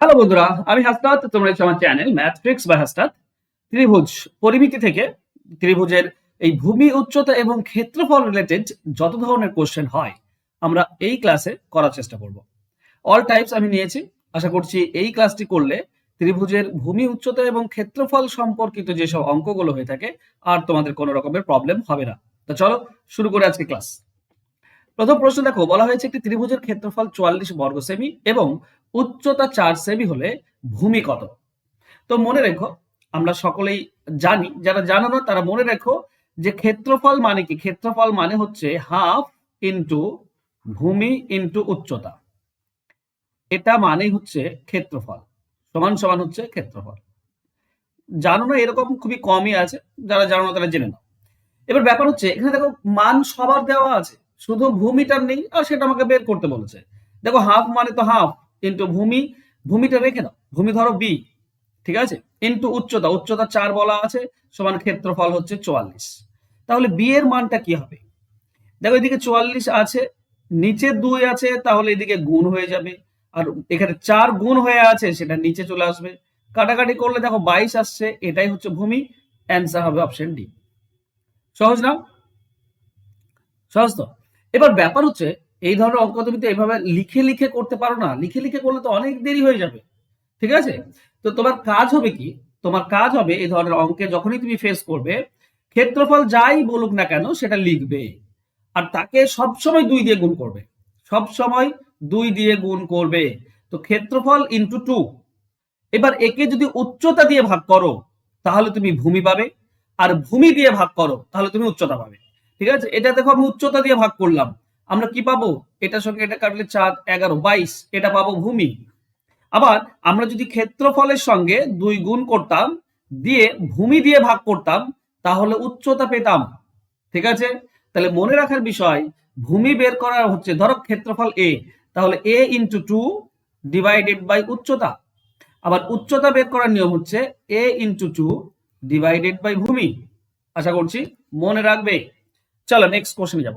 Hello বন্ধুরা, আমি হাসনাত, তোমরা আমার চ্যানেল ম্যাথ্রিক্স বা হাসনাত। ত্রিভুজ, পরিমিতি থেকে ত্রিভুজের এই ভূমি, উচ্চতা এবং ক্ষেত্রফল রিলেটেড যত ধরনের কোশ্চেন হয়, আমরা এই ক্লাসে করার চেষ্টা করব। অল টাইপস আমি নিয়েছি, আশা করছি এই ক্লাসটি করলে ত্রিভুজের ভূমি, উচ্চতা এবং ক্ষেত্রফল সম্পর্কিত যেসব অঙ্কগুলো হয়ে থাকে, আর তোমাদের কোনো রকমের প্রবলেম হবে না। তো চলো, শুরু করে আজকে ক্লাস প্রথম প্রশ্ন দেখো, বলা হয়েছে একটি ত্রিভুজের ক্ষেত্রফল চুয়াল্লিশ বর্গ সেমি এবং উচ্চতা চার সেমি হলে ভূমি কত? তো মনে রেখো, আমরা সকলেই জানি, যারা জানো না তারা মনে রেখো যে ক্ষেত্রফল মানে কি? ক্ষেত্রফল মানে হচ্ছে হাফ ইন্টু ভূমি ইন্টু উচ্চতা। এটা মানে হচ্ছে ক্ষেত্রফল, সমান সমান হচ্ছে ক্ষেত্রফল। জানো না এরকম খুবই কমই আছে, যারা জানো না তারা জেনে নাও। এবার ব্যাপার হচ্ছে, এখানে দেখো মান সবার দেওয়া আছে, শুধু ভূমিটার নেই, আর সেটা আমাকে বের করতে বলেছে। দেখো হাফ মানে তো হাফ ইন্টু ভূমি, ভূমিটা রেখে দাও। ভূমি ধরো বি ঠিক আছে? ইন্টু উচ্চতা উচ্চতা চার বলা আছে, সমান ক্ষেত্রফল হচ্ছে চুয়াল্লিশ। তাহলে বি এর মানটা কি হবে? দেখো এদিকে চুয়াল্লিশ আছে, নিচে দুই আছে, তাহলে এদিকে গুণ হয়ে যাবে। আর এখানে চার গুণ হয়ে আছে, সেটা নিচে চলে আসবে। কাটাকাটি করলে দেখো বাইশ আসছে, এটাই হচ্ছে ভূমি অ্যান্সার হবে অপশন ডি সহজ না? সহজ তো? এবার ব্যাপার হচ্ছে এই ধরনের অঙ্ক তুমি তো এইভাবে লিখে লিখে করতে পারো না। লিখে লিখে করলে তো অনেক দেরি হয়ে যাবে। ঠিক আছে? তো তোমার কাজ হবে কি? তোমার কাজ হবে এই ধরনের অঙ্কে যখনই তুমি ফেস করবে, ক্ষেত্রফল যাই বলুক না কেন সেটা লিখবে। আর তাকে সবসময় দুই দিয়ে গুণ করবে। সব সময় দুই দিয়ে গুণ করবে। তো ক্ষেত্রফল ইন্টু টু এবার একে যদি উচ্চতা দিয়ে ভাগ করো, তাহলে তুমি ভূমি পাবে। আর ভূমি দিয়ে ভাগ করো, তাহলে তুমি উচ্চতা পাবে। ঠিক আছে? এটা দেখো আমি উচ্চতা দিয়ে ভাগ করলাম। আমরা কি পাবো? এটার সঙ্গে এটা কাটলে চার, এগারো, বাইশ, এটা পাবো ভূমি। আবার আমরা যদি ক্ষেত্রফলের সঙ্গে দুই গুণ করতাম, দিয়ে ভূমি দিয়ে ভাগ করতাম, তাহলে উচ্চতা পেতাম। ঠিক আছে? তাহলে মনে রাখার বিষয়, ভূমি বের করা হচ্ছে, ধরো ক্ষেত্রফল এ তাহলে A into two divided by উচ্চতা। আবার উচ্চতা বের করার নিয়ম হচ্ছে A into two divided by ভূমি। আশা করছি মনে রাখবে। চলো নেক্সট কোশ্চেনে যাব।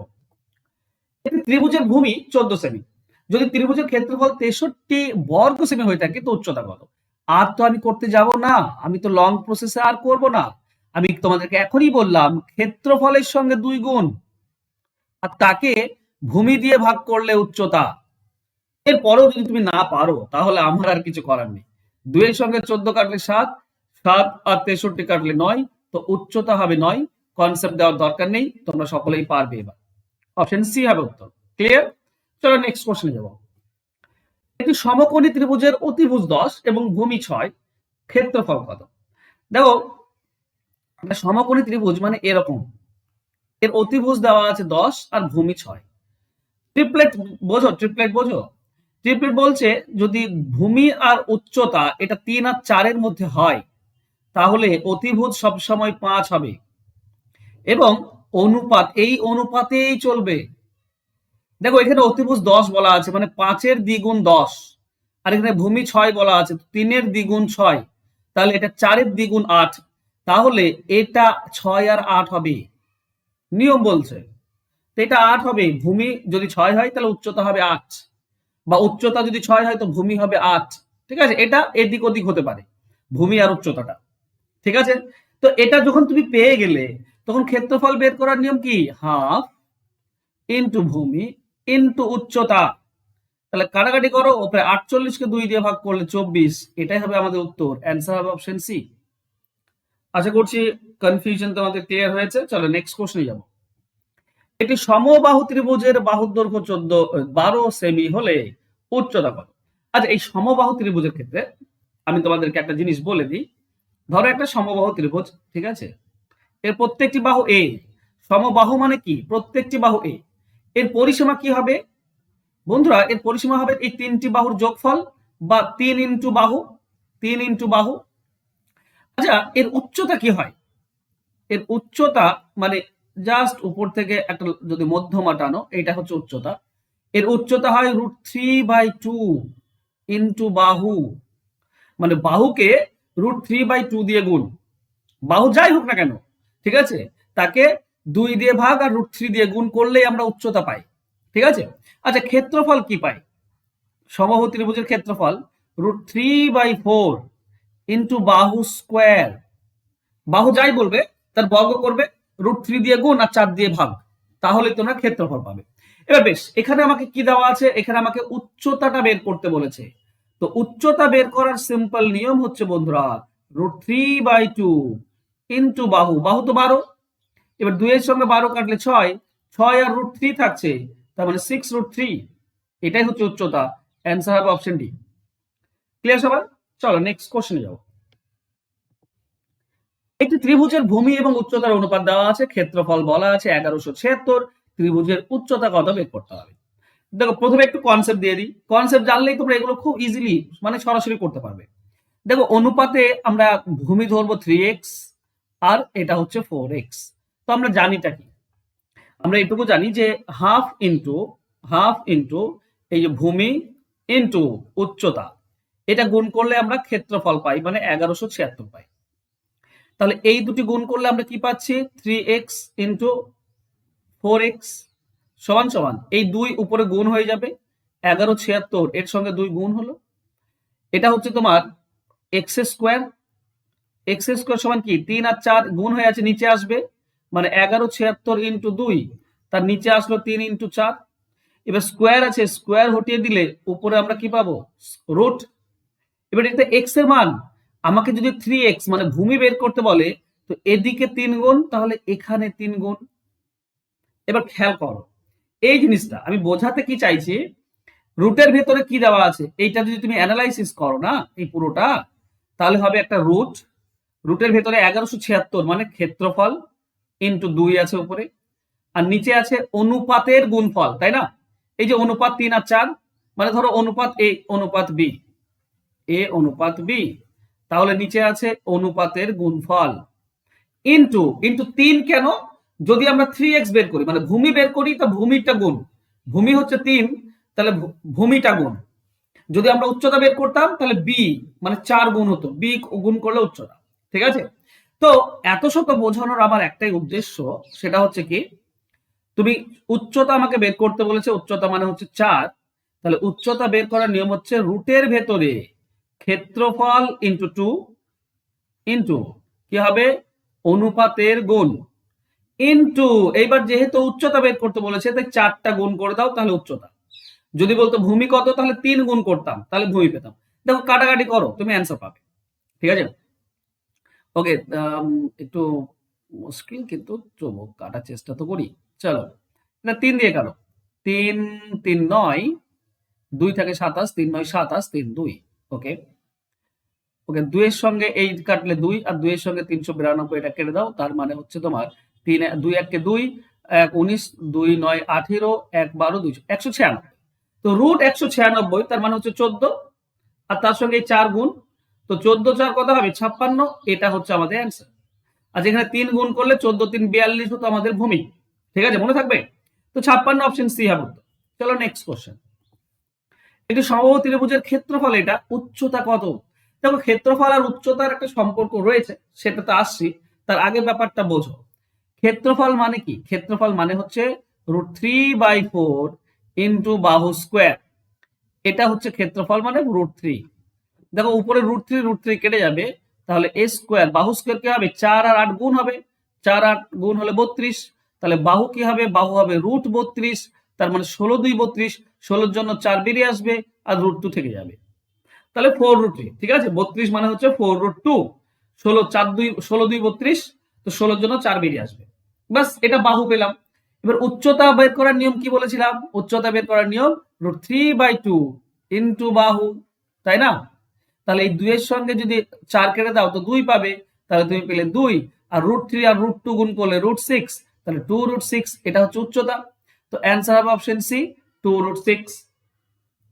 ত্রিভুজের ভূমি চোদ্দ সেমি। যদি ত্রিভুজের ক্ষেত্রফল তেষট্টি বর্গ সেমি হয়ে থাকে, তো উচ্চতা কত? আর তো আমি করতে যাব না। আমি তো লং প্রসেসে আর করব না। আমি তোমাদেরকে এখনই বললাম, ক্ষেত্রফলের সঙ্গে দুই গুণ। আর তাকে ভূমি দিয়ে ভাগ করলে উচ্চতা। এরপরেও যদি তুমি না পারো, তাহলে আমার আর কিছু করার নেই। দুইয়ের সঙ্গে চোদ্দ কাটলে সাত সাত আর তেষট্টি কাটলে নয়, তো উচ্চতা হবে নয়। কনসেপ্ট দেওয়ার দরকার নেই, তোমরা সকলেই পারবে এবার। অপশন সি হবে উত্তর। ক্লিয়ার চলো নেক্সট কোশ্চেনে যাব। একটি সমকোণী ত্রিভুজের অতিভুজ দশ এবং ভূমি ছয়। ক্ষেত্রফল কত? দেখো সমকোণী ত্রিভুজ মানে এরকম। এর অতিভুজ দেওয়া আছে দশ আর ভূমি ছয়। ট্রিপলেট বোঝো? ট্রিপলেট বোঝো? ট্রিপলেট বলছে, যদি ভূমি আর উচ্চতা এটা তিন আর চারের মধ্যে হয়, তাহলে অতিভুজ সবসময় পাঁচ হবে। এবং অনুপাত, এই অনুপাতেই চলবে। দেখো, এখানে অতিভুজ দশ বলা আছে মানে পাঁচের দ্বিগুণ দশ। আর এখানে ভূমি ছয় বলা আছে তিনের দ্বিগুণ ছয়। তাহলে এটা চারের দ্বিগুণ আট। তাহলে এটা ছয় আর আট হবে। নিয়ম বলছে। তো এটা আট হবে, ভূমি যদি ছয় হয়, তাহলে উচ্চতা হবে আট। বা উচ্চতা যদি ছয় হয়, তো ভূমি হবে আট। ঠিক আছে? এটা এদিক ওদিক হতে পারে, ভূমি আর উচ্চতাটা। ঠিক আছে? তো এটা যখন তুমি পেয়ে গেলে তখন ক্ষেত্রফল বের করার নিয়ম কি? হাফ ইন্টু ভূমি ইন্টু উচ্চতা। তাহলে কাটাকাটি করো, ওপরে আটচল্লিশকে দুই দিয়ে ভাগ করলে চব্বিশ, এটাই হবে আমাদের উত্তর। অ্যান্সার হবে অপশন সি আশা করছি কনফিউশন তোমাদের ক্লিয়ার হয়েছে। চলো নেক্সট কোশ্চেনে যাব। একটি সমবাহু ত্রিভুজের বাহুর দৈর্ঘ্য চোদ্দ, বারো সেমি হলে উচ্চতা কত? আচ্ছা এই সমবাহু ত্রিভুজের ক্ষেত্রে আমি তোমাদেরকে একটা জিনিস বলে দিই। ধরো একটা সমবাহু ত্রিভুজ, ঠিক আছে? এর প্রত্যেকটি বাহু এ সমবাহু মানে কি? প্রত্যেকটি বাহু এ এর পরিসীমা কি হবে? বন্ধুরা, এর পরিসীমা হবে এই তিনটি বাহুর যোগফল বা তিন ইন্টু বাহু, তিন ইন্টু বাহু। আচ্ছা এর উচ্চতা কি হয়? এর উচ্চতা মানে জাস্ট উপর থেকে একটা যদি মধ্যমা টানো এটা হচ্ছে উচ্চতা। এর উচ্চতা হয় root three by two into বাহু। মানে বাহুকে রুট থ্রি বাই টু দিয়ে গুণ। বাহু যাই হোক না কেন ঠিক আছে? তাকে দুই দিয়ে ভাগ আর রুট থ্রি দিয়ে গুণ করলেই আমরা উচ্চতা পাই। ঠিক আছে? আচ্ছা ক্ষেত্রফল কি পাই? সমবাহু ত্রিভুজের ক্ষেত্রফল root three by four into বাহু স্কোয়ার বাহু যাই বলবে, তার বর্গ করবে রুট থ্রি দিয়ে গুণ আর চার দিয়ে ভাগ। তাহলে তোমরা ক্ষেত্রফল পাবে। এবার বেশ, এখানে আমাকে কি দেওয়া আছে? এখানে আমাকে উচ্চতাটা বের করতে বলেছে। তো উচ্চতা বের করার সিম্পল নিয়ম হচ্ছে বন্ধুরা root three by two into বাহু। বাহু তো বারো। এবার দুইয়ের সঙ্গে বারো কাটলে ছয়। ছয় আর রুট থ্রি থাকছে। তার মানে সিক্স রুট থ্রি এটাই হচ্ছে উচ্চতা। অ্যান্সার হবে অপশন ডি ক্লিয়ার সবার? চলো নেক্সট কোশ্চেনে যাও একটি ত্রিভুজের ভূমি এবং উচ্চতার অনুপাত দেওয়া আছে। ক্ষেত্রফল বলা আছে এগারোশো ছিয়াত্তর। ত্রিভুজের উচ্চতা কত বের করতে হবে? দেখো, প্রথমে একটু কনসেপ্ট দিয়ে দিই। কনসেপ্ট জানলেই তোমরা এগুলো খুব ইজিলি মানে সরাসরি করতে পারবে। দেখো, অনুপাতে আমরা ভূমি ধরবো থ্রি এক্স আর এটা হচ্ছে ফোর এক্স তো আমরা জানিটা কি? আমরা এটুকু জানি যে হাফ ইন্টু হাফ ইন্টু এই যে ভূমি ইন্টু উচ্চতা, এটা গুণ করলে আমরা ক্ষেত্রফল পাই মানে এগারোশো ছিয়াত্তর পাই। তাহলে এই দুটি গুণ করলে আমরা কি পাচ্ছি? Three X into four X সমান সমান, এই দুই উপরে গুণ হয়ে যাবে, এগারো ছিয়াত্তর, এর সঙ্গে দুই গুণ হলো। এটা হচ্ছে তোমার এক্স স্কোয়ার এক্স স্কোয়ার সমান কি? তিন আর চার গুণ হয়ে আছে, নিচে আসবে। মানে এগারো ছিয়াত্তর ইন্টু দুই, তার নিচে আসলো তিন ইন্টু চার। এবার স্কোয়ার আছে স্কোয়ার হটিয়ে দিলে উপরে আমরা কি পাবো? রুট এবার এটা এক্সের মান। আমাকে যদি থ্রি এক্স মানে ভূমি বের করতে বলে, তো এদিকে তিন গুণ, তাহলে এখানে তিন গুণ। এবার খেয়াল করো, এই জিনিসটা আমি বোঝাতে কি চাইছি? রুটের ভেতরে কি দেওয়া আছে? এইটা যদি তুমি অ্যানালাইসিস করো না, এই পুরোটা, তাহলে হবে একটা রুট রুটের ভেতরে এগারোশো ছিয়াত্তর মানে ক্ষেত্রফল ইন্টু দুই আছে উপরে। আর নিচে আছে অনুপাতের গুণফল, তাই না? এই যে অনুপাত তিন আর চার মানে ধরো অনুপাত এ অনুপাত বি এ অনুপাত বি তাহলে নিচে আছে অনুপাতের গুণফল। ইন্টু ইন্টু তিন কেন? যদি আমরা থ্রি এক্স বের করি মানে ভূমি বের করি, তা ভূমিটা গুণ। ভূমি হচ্ছে তিন, তাহলে ভূমিটা গুণ। যদি আমরা উচ্চতা বের করতাম, তাহলে বি মানে চার গুণ হতো। বি গুণ করলে উচ্চতা। ঠিক আছে? তো এত শত বোঝানোর আমার একটাই উদ্দেশ্য, সেটা হচ্ছে কি, তুমি উচ্চতা আমাকে বের করতে বলেছে, উচ্চতা মানে হচ্ছে চার। তাহলে উচ্চতা বের করার নিয়ম হচ্ছে রুটের ভেতরে ক্ষেত্রফল ইন্টু টু ইন্টু কি হবে? অনুপাতের গুণ। ইন্টু এইবার যেহেতু উচ্চতা বের করতে বলেছে, তাই চারটা গুণ করে দাও, তাহলে উচ্চতা। যদি বলতো ভূমি কত, তাহলে তিন গুণ করতাম, তাহলে ভূমি পেতাম। দেখো, কাটাকাটি করো, তুমি অ্যান্সার পাবে। ঠিক আছে? ওকে একটু মুশকিল কিন্তু চলো কাটার চেষ্টা তো করি। চলো, এটা তিন দিয়ে কাটো। তিন তিন নয়, দুই থাকে সাতাশ, তিন নয় সাতাশ, তিন দুই, ওকে? ওকে, দুইয়ের সঙ্গে এই কাটলে দুই, আর দুইয়ের সঙ্গে তিনশো বিরানব্বই এটা কেটে দাও, তার মানে হচ্ছে তোমার তিন, দুই এককে দুই, এক উনিশ, দুই নয় আঠেরো, এক বারো দুইশো একশো ছিয়ানব্বই। তো রুট একশো ছিয়ানব্বই, তার মানে হচ্ছে চোদ্দ, আর তার সঙ্গে চার গুণ তো চোদ্দ চার কত হবে, ছাপ্পান্ন, এটা হচ্ছে আমাদের অ্যান্সার আর যেখানে তিন গুণ করলে চোদ্দ তিন বিয়াল্লিশ হতো আমাদের ভূমি। ঠিক আছে, মনে থাকবে? তো ছাপ্পান্ন অপশন সি হবে চলো নেক্সট কোশ্চেন একটি সমবাহু ত্রিভুজের ক্ষেত্রফল এটা, উচ্চতা কত? দেখো, ক্ষেত্রফল আর উচ্চতার একটা সম্পর্ক রয়েছে, সেটা তো আসছি, তার আগে ব্যাপারটা বোঝো। ক্ষেত্রফল মানে কি? ক্ষেত্রফল মানে হচ্ছে root three by four into বাহু স্কোয়ার এটা হচ্ছে ক্ষেত্রফল মানে রুট থ্রি দেখো উপরে রুট থ্রি রুট থ্রি কেটে যাবে, তাহলে এ স্কোয়ার বাহু স্কোয়ার কি হবে চার আর আট গুণ হবে, চার আট গুণ হলে বত্রিশ, তাহলে বাহু কি হবে? বাহু হবে রুট বত্রিশ, তার মানে ষোলো দুই বত্রিশ, ষোলোর জন্য চার বেরিয়ে আসবে আর রুট টু থেকে যাবে। তাহলে ফোর রুট থ্রি ঠিক আছে? বত্রিশ মানে হচ্ছে ফোর রুট টু ষোলো চার দুই, ষোলো দুই বত্রিশ, তো ষোলোর জন্য চার বেরিয়ে আসবে। বাস এটা বাহু পেলাম। এবার উচ্চতা বের করার নিয়ম কি বলেছিলাম? উচ্চতা বের করার নিয়ম root three by two into বাহু, তাই না? তাহলে এই দুইয়ের সঙ্গে যদি চার কেটে দাও, তো দুই পাবে। তাহলে তুমি পেলে দুই। আর রুট থ্রি আর রুট টু গুণ করলে রুট সিক্স তাহলে টু রুট সিক্স এটা হচ্ছে উচ্চতা। তো অ্যান্সার হবে option C two root six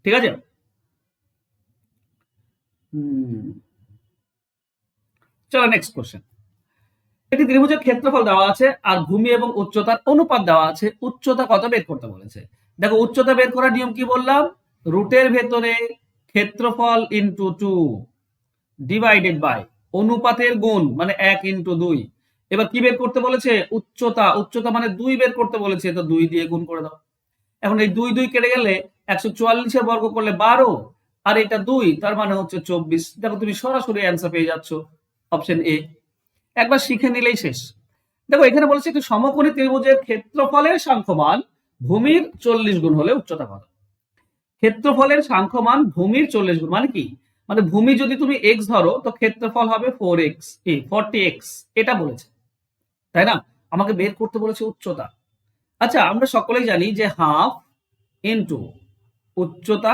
ঠিক আছে? চলো নেক্সট কোশ্চেন একটি ত্রিভুজের ক্ষেত্রফল দেওয়া আছে, আর ভূমি এবং উচ্চতার অনুপাত দেওয়া আছে। উচ্চতা কত বের করতে বলেছে? দেখো, উচ্চতা বের করার নিয়ম কি বললাম? রুটের ভেতরে ক্ষেত্রফল ইন্টু টু ডিভাইডেড বাই অনুপাতের গুণ মানে এক ইন্টু দুই। এবার কি বের করতে বলেছে? উচ্চতা। উচ্চতা মানে দুই বের করতে বলেছে, তো দুই দিয়ে গুণ করে দাও। এখন এই দুই দুই কেটে গেলে একশো চুয়াল্লিশের বর্গ করলে বারো, আর এটা দুই, তার মানে হচ্ছে চব্বিশ। দেখো তুমি সরাসরি অ্যান্সার পেয়ে যাচ্ছ অপশন এ একবার শিখে নিলেই শেষ। দেখো, এখানে বলেছে একটি সমকোণী ত্রিভুজের ক্ষেত্রফলের সাংখ্যমান ভূমির চল্লিশ গুণ হলে উচ্চতা কত? ক্ষেত্রফলের সাংখ্যমান ভূমির চল্লিশ গুণ। মানে কি? মানে ভূমি যদি তুমি এক্স ধরো, তো ক্ষেত্রফল হবে ফোর এক্স ফর্টি এক্স এটা বলেছে। তাই না? আমাকে বের করতে বলেছে উচ্চতা। আচ্ছা আমরা সকলেই জানি যে হাফ ইন্টু উচ্চতা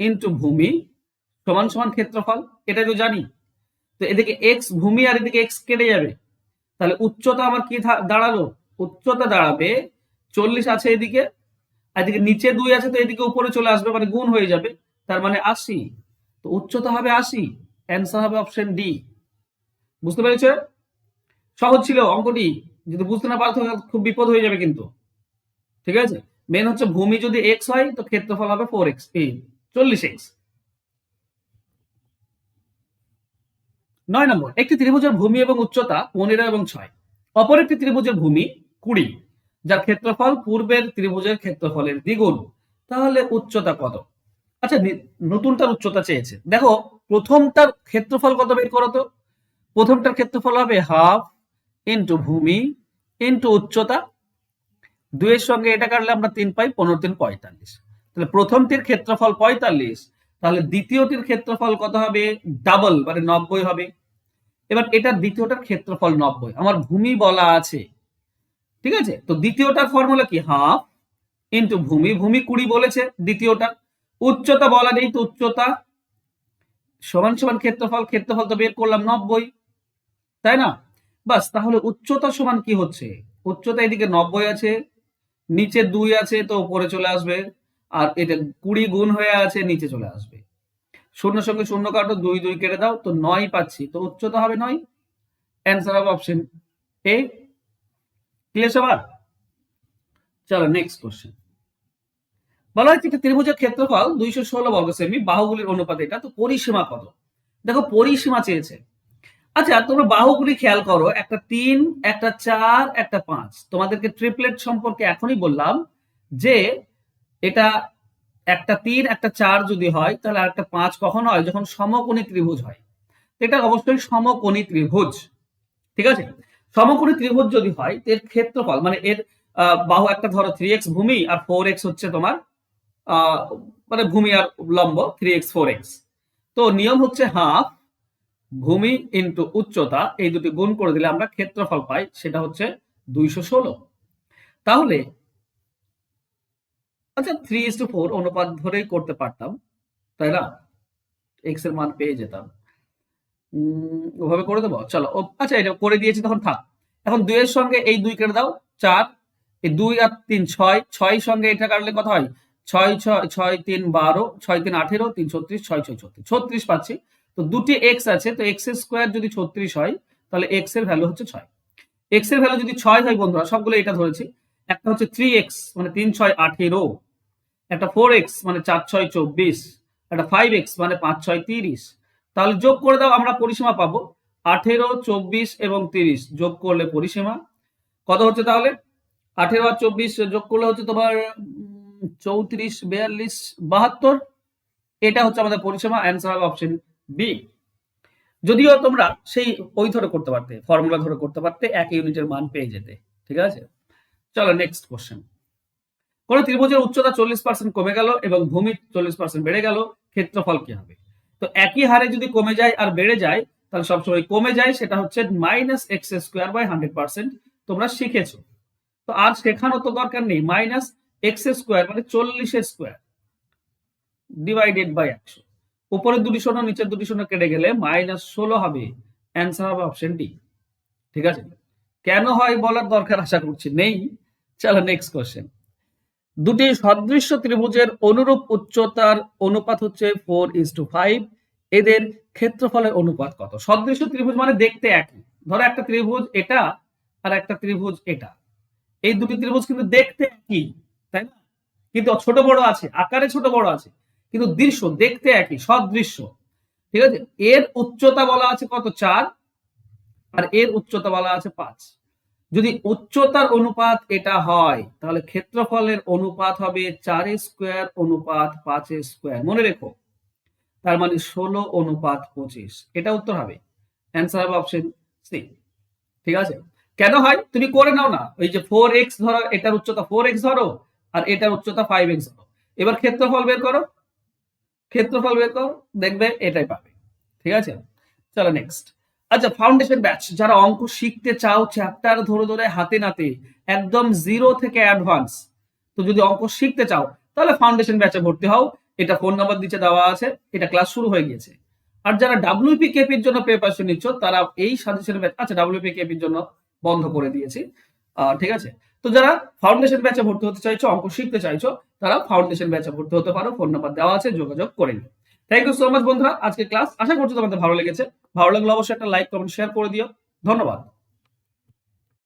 ইন্টু ভূমি সমান সমান ক্ষেত্রফল। এটা তো জানি। তো এদিকে এক্স ভূমি আর এদিকে এক্স কেটে যাবে। তাহলে উচ্চতা আমার কি দাঁড়াল? উচ্চতা দাঁড়াবে, চল্লিশ আছে এদিকে এদিকে নিচে দুই আছে তো এদিকে উপরে চলে আসবে মানে গুণ হয়ে যাবে। তার মানে আশি। তো উচ্চতা হবে আশি। অ্যান্সার হবে অপশন ডি বুঝতে পেরেছ? সহজ ছিল অঙ্কটি। যদি বুঝতে না পারতো খুব বিপদ হয়ে যাবে কিন্তু। ঠিক আছে? মেন হচ্ছে ভূমি যদি এক্স হয়, তো ক্ষেত্রফল হবে ফোর এক্স এই চল্লিশ এক্স নয় নম্বর, একটি ত্রিভুজের ভূমি এবং উচ্চতা পনেরো এবং ছয়। অপর একটি ত্রিভুজের ভূমি কুড়ি। যার ক্ষেত্রফল পূর্বের ত্রিভুজের ক্ষেত্রফলের দ্বিগুণ। তাহলে উচ্চতা কত? আচ্ছা নতুনটার উচ্চতা চেয়েছে। দেখো, প্রথমটার ক্ষেত্রফল কত বের করো তো? প্রথমটার ক্ষেত্রফল হবে হাফ ইন্টু ভূমি ইন্টু উচ্চতা। দুইয়ের সঙ্গে এটা কাটলে আমরা তিন পাই পনেরো তিন পঁয়তাল্লিশ। তাহলে প্রথমটির ক্ষেত্রফল পঁয়তাল্লিশ, তাহলে দ্বিতীয়টির ক্ষেত্রফল কত হবে? ডাবল মানে নব্বই হবে। এবার এটা দ্বিতীয়টার ক্ষেত্রফল নব্বই। আমার ভূমি বলা আছে। ঠিক আছে? তো দ্বিতীয়টার ফর্মুলা কি? হাফ ইন্টু ভূমি। ভূমি কুড়ি বলেছে দ্বিতীয়টা। উচ্চতা বলা নেই তো উচ্চতা। সমান সমান ক্ষেত্রফল ক্ষেত্রফল তো বের করলাম নব্বই। তাই না? বাস, তাহলে উচ্চতা সমান কি হচ্ছে? উচ্চতা এদিকে নব্বই আছে, নিচে দুই আছে, তো উপরে চলে আসবে। আর এটা কুড়ি গুণ হয়ে আছে, নিচে চলে আসবে। শূন্য সঙ্গে শূন্য কাটো, দুই দুই কেটে দাও, তো নয় পাচ্ছি। তো উচ্চতা হবে নয়। অ্যান্সার হবে অপশন এ ক্লিয়ার সবার? চলো নেক্সট কোশ্চেন বলা হচ্ছে একটি ত্রিভুজের ক্ষেত্রফল দুইশো ষোলো বর্গ সেমি, বাহুগুলির অনুপাত এটা, তো পরিসীমা কত? দেখো, পরিসীমা চেয়েছে। আচ্ছা তোমরা বাহুগুলি খেয়াল করো, একটা তিন, একটা চার, একটা পাঁচ। তোমাদেরকে ট্রিপলেট সম্পর্কে এখনই বললাম যে, এটা একটা তিন, একটা চার যদি হয়, তাহলে আর একটা পাঁচ কখন হয়? যখন সমকোণী ত্রিভুজ হয়। এটা অবশ্যই সমকোণী ত্রিভুজ। ঠিক আছে? সমকোণী ত্রিভুজ যদি হয়, এর ক্ষেত্রফল মানে এর বাহু একটা ধরো থ্রি এক্স ভূমি আর ফোর এক্স হচ্ছে তোমার মানে ভূমি আর লম্ব থ্রি এক্স ফোর এক্স তো নিয়ম হচ্ছে হাফ ভূমি ইন্টু উচ্চতা, এই দুটি গুণ করে দিলে আমরা ক্ষেত্রফল পাই, সেটা হচ্ছে দুইশো ষোলো। তাহলে আচ্ছা থ্রি ইস টু ফোর অনুপাত ধরেই করতে পারতাম, তাই না? এক্সের মান পেয়ে যেতাম। ওভাবে করে দেবো? চলো, ও আচ্ছা এটা করে দিয়েছি, তখন থাক। এখন দুইয়ের সঙ্গে এই দুই কেটে দাও, চার, এই দুই আর তিন, ছয় ছয় সঙ্গে এটা কাটলে কত হয়? ছয় ছয় ছয়, তিন, বারো, ছয়, তিন, আঠেরো, তিন, ছত্রিশ, ছয় ছয়, ছত্রিশ ছত্রিশ পাচ্ছি। তো দুটি এক্স আছে, তো এক্সের স্কোয়ার যদি ছত্রিশ হয়, তাহলে এক্সের ভ্যালু হচ্ছে ছয়। এক্সের ভ্যালু যদি ছয় হয়, বন্ধুরা সবগুলো এটা ধরেছি। একটা হচ্ছে থ্রি এক্স মানে তিন, ছয়, আঠেরো। একটা ফোর এক্স মানে চার, ছয়, চব্বিশ। একটা ফাইভ এক্স মানে পাঁচ, ছয়, তিরিশ। তাহলে যোগ করে দাও, আমরা পরিসীমা পাবো। আঠেরো, চব্বিশ এবং তিরিশ, যোগ করলে পরিসীমা। কত হচ্ছে তাহলে? আঠেরো আর চব্বিশ যোগ করলে হচ্ছে তোমার চৌত্রিশ, বিয়াল্লিশ, বাহাত্তর। এটা হচ্ছে আমাদের পরিসীমা অ্যান্সার হবে অপশন বি যদিও তোমরা সেই ওই ধরে করতে পারতে ফর্মুলা ধরে করতে পারতে এক ইউনিটের মান পেয়ে যেতে। ঠিক আছে? চলো নেক্সট কোশ্চেন কোন ত্রিভুজের উচ্চতা চল্লিশ পার্সেন্ট কমে গেল এবং ভূমি চল্লিশ পার্সেন্ট বেড়ে গেল, ক্ষেত্রফল কি হবে? তো একই হারে যদি কমে যায় আর বেড়ে যায়, তাহলে সবসময় কমে যায়, সেটা হচ্ছে minus X square by hundred percent তোমরা শিখেছো। তো আর শেখানো তো দরকার নেই মাইনাস এক্স স্কোয়ার মানে চল্লিশ স্কোয়ার ডিভাইডেড বাই একশো। উপরের দুটি শূন্য, নিচের দুটি শূন্য কেটে গেলে মাইনাস ষোলো হবে। অ্যান্সার হবে অপশন ডি ঠিক আছে? কেন হয় বলার দরকার আশা করছি নেই। চলো নেক্সট কোশ্চেন দুটি সদৃশ্য ত্রিভুজের অনুরূপ উচ্চতার অনুপাত হচ্ছে ফোর ইস টু ফাইভ এদের ক্ষেত্রফলের অনুপাত কত? সদৃশ ত্রিভুজ মানে দেখতে একই। ধরো একটা ত্রিভুজ এটা আর একটা ত্রিভুজ এটা। এই দুটি ত্রিভুজ কিন্তু দেখতে একই, তাই না? কিন্তু ছোট বড় আছে, আকারে ছোট বড় আছে, কিন্তু দৃশ্য দেখতে একই, সদৃশ্য। ঠিক আছে? এর উচ্চতা বলা আছে কত? চার। আর এর উচ্চতা বলা আছে পাঁচ। যদি উচ্চতার অনুপাত এটা হয়, তাহলে ক্ষেত্রফলের অনুপাত হবে চার স্কোয়ার অনুপাত পাঁচ স্কোয়ার। মনে রেখো তার মানে ষোলো অনুপাত পঁচিশ। এটা উত্তর হবে। অ্যান্সার হবে অপশন সি ঠিক আছে? কেন হয়? তুমি করে নাও না। ওই যে ফোর এক্স ধরো, এটার উচ্চতা ফোর এক্স ধরো, আর এটার উচ্চতা ফাইভ এক্স ধরো। এবার ক্ষেত্রফল বের করো। ক্ষেত্রফল বের করো, দেখবে এটাই পাবে। ঠিক আছে? চলো নেক্সট আচ্ছা ফাউন্ডেশন ব্যাচ যারা অঙ্ক শিখতে চাও চ্যাপ্টার ধরে ধরে, হাতে নাতে, একদম জিরো থেকে অ্যাডভান্স তো যদি অঙ্ক শিখতে চাও, তাহলে ফাউন্ডেশন ব্যাচে ভর্তি হও। এটা ফোন নাম্বার দিচ্ছে দেওয়া আছে, এটা ক্লাস শুরু হয়ে গিয়েছে। আর যারা ডাব্লিউপি কেপির জন্য প্রিপারেশন নিচ্ছ, তারা এই সাজেশন ব্যাচ আচ্ছা ডাব্লিউপি কেপির জন্য বন্ধ করে দিয়েছি। ঠিক আছে? তো যারা ফাউন্ডেশন ব্যাচে ভর্তি হতে চাইছো, অঙ্ক শিখতে চাইছো, তারা ফাউন্ডেশন ব্যাচে ভর্তি হতে পারো ফোন নাম্বার দেওয়া আছে, যোগাযোগ করে নিও। থ্যাংক ইউ সো মাচ বন্ধুরা। আজকে ক্লাস আশা করছি তোমাদের ভালো লেগেছে। ভালো লাগলে অবশ্যই একটা লাইক কমেন্ট শেয়ার করে দিও। ধন্যবাদ।